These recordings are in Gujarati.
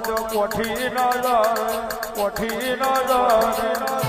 જીવનમાં તો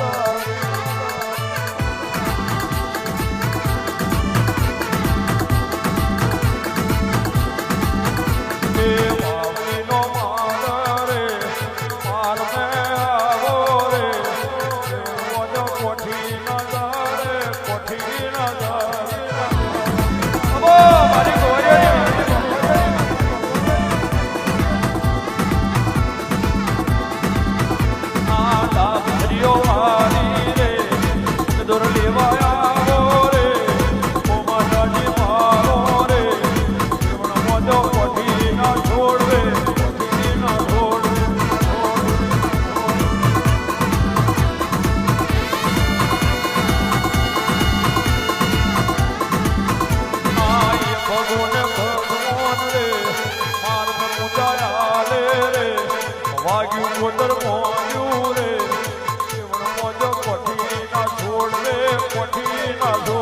Bravo.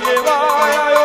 llevar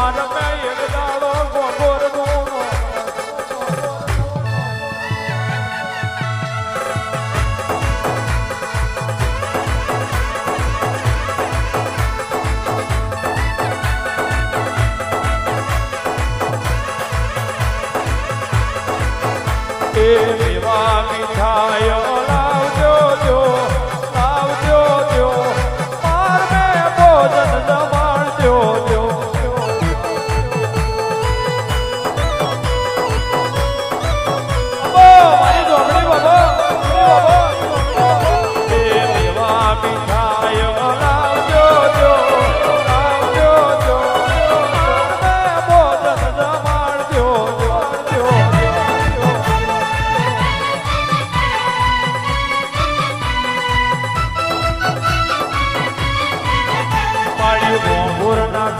God. of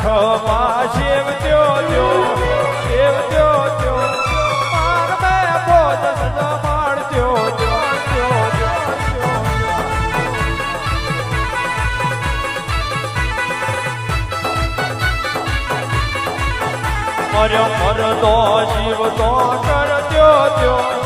હાથમાં શિવ ત્યો ત્યો શિવ ત્યો ત્યો માર મે બોધ માર ત્યો મર્યો મરતો શિવ તો કર ત્યો ત્યો